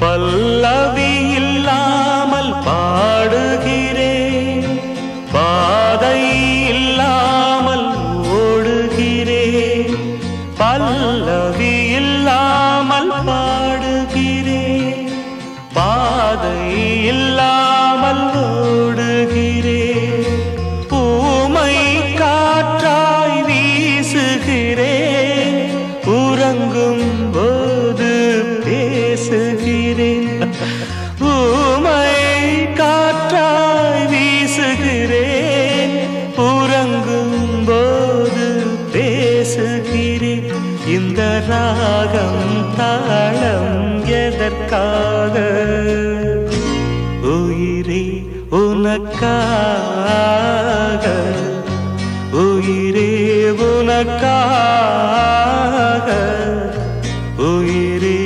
பல்லவி இல்லாமல் பாடுகிறேன். பாதை இல்லாமல் ஓடுகிறேன். பல்லவி இல்லாமல் பாடுகிறேன். பாதை இல்லாமல் ஓடுகிறேன். பூமை காற்றாய் வீசுகிறேன். உறங்கும் போது பேசுகிறேன் இந்த ராகம் தாளம் எதற்காக? உயிரே உனக்காக. உயிரே உனக்காக. உயிரே